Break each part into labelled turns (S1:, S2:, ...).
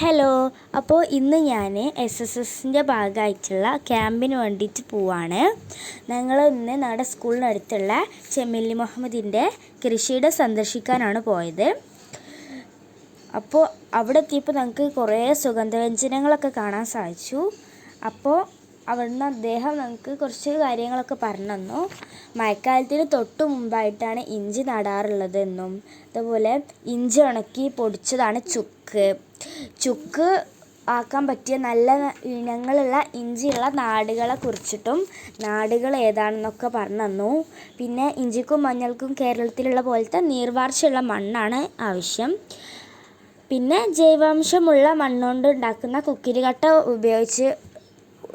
S1: Hello അപ്പോൾ ഇന്ന് ഞാൻ എസ് എസ് എസിന്റെ ഭാഗമായിട്ടുള്ള ക്യാമ്പിന് വേണ്ടിയിട്ട് പോവാണ്. ഞങ്ങൾ ഇന്ന് നമ്മുടെ സ്കൂളിനടുത്തുള്ള ചെമ്മല്ലി മുഹമ്മദിന്റെ കൃഷിയിടം സന്ദർശിക്കാനാണ് പോയത്. അപ്പോൾ അവിടെ എത്തിയപ്പോൾ ഞങ്ങൾക്ക് കുറേ സുഗന്ധവ്യഞ്ജനങ്ങളൊക്കെ കാണാൻ സാധിച്ചു. അപ്പോൾ അവിടുന്ന് അദ്ദേഹം നമുക്ക് കുറച്ച് കാര്യങ്ങളൊക്കെ പറഞ്ഞു തന്നു മഴക്കാലത്തിന് തൊട്ട് മുമ്പായിട്ടാണ് ഇഞ്ചി നടാറുള്ളത് എന്നും അതുപോലെ ഇഞ്ചി ഉണക്കി പൊടിച്ചതാണ് ചുക്ക്. ചുക്ക് ആക്കാൻ പറ്റിയ നല്ല ഇനങ്ങളുള്ള ഇഞ്ചിയുള്ള നാടുകളെ കുറിച്ചിട്ടും നാടുകൾ ഏതാണെന്നൊക്കെ പറഞ്ഞു തന്നു പിന്നെ ഇഞ്ചിക്കും മഞ്ഞൾക്കും കേരളത്തിലുള്ള പോലത്തെ നീർവാർച്ചയുള്ള മണ്ണാണ് ആവശ്യം. പിന്നെ ജൈവാംശമുള്ള മണ്ണുകൊണ്ട് ഉണ്ടാക്കുന്ന കുക്കിരികട്ട ഉപയോഗിച്ച്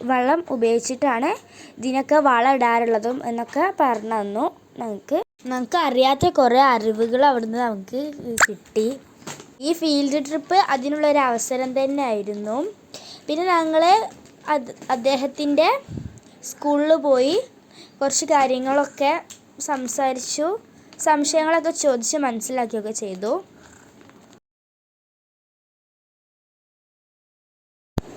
S1: വളം ഉപയോഗിച്ചിട്ടാണ് ഇതിനൊക്കെ വളം ഇടാറുള്ളതും എന്നൊക്കെ പറഞ്ഞു തന്നു. നമുക്ക് നമുക്ക് അറിയാത്ത കുറേ അറിവുകൾ അവിടുന്ന് നമുക്ക് കിട്ടി. ഈ ഫീൽഡ് ട്രിപ്പ് അതിനുള്ളൊരു അവസരം തന്നെയായിരുന്നു. പിന്നെ ഞങ്ങൾ അത് അദ്ദേഹത്തിന്റെ സ്കൂളിൽ പോയി കുറച്ച് കാര്യങ്ങളൊക്കെ സംസാരിച്ചു. സംശയങ്ങളൊക്കെ ചോദിച്ച് മനസ്സിലാക്കിയൊക്കെ ചെയ്തു.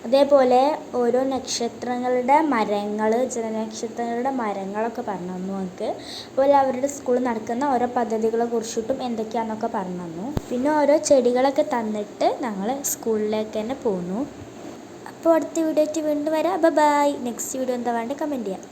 S1: അതേപോലെ ഓരോ നക്ഷത്രങ്ങളുടെ മരങ്ങൾ ജലനക്ഷത്രങ്ങളുടെ മരങ്ങളൊക്കെ പറഞ്ഞു തന്നു ഞങ്ങൾക്ക് അതുപോലെ അവരുടെ സ്കൂളിൽ നടക്കുന്ന ഓരോ പദ്ധതികളെ കുറിച്ചിട്ടും എന്തൊക്കെയാണെന്നൊക്കെ പറഞ്ഞു തന്നു പിന്നെ ഓരോ ചെടികളൊക്കെ തന്നിട്ട് ഞങ്ങൾ സ്കൂളിലേക്ക് തന്നെ പോന്നു. അപ്പോൾ അടുത്ത വീഡിയോ ആയിട്ട് വീണ്ടും വരാം. അപ്പോൾ ബൈ നെക്സ്റ്റ് വീഡിയോ എന്താ വേണ്ടത്? കമന്റ് ചെയ്യാം.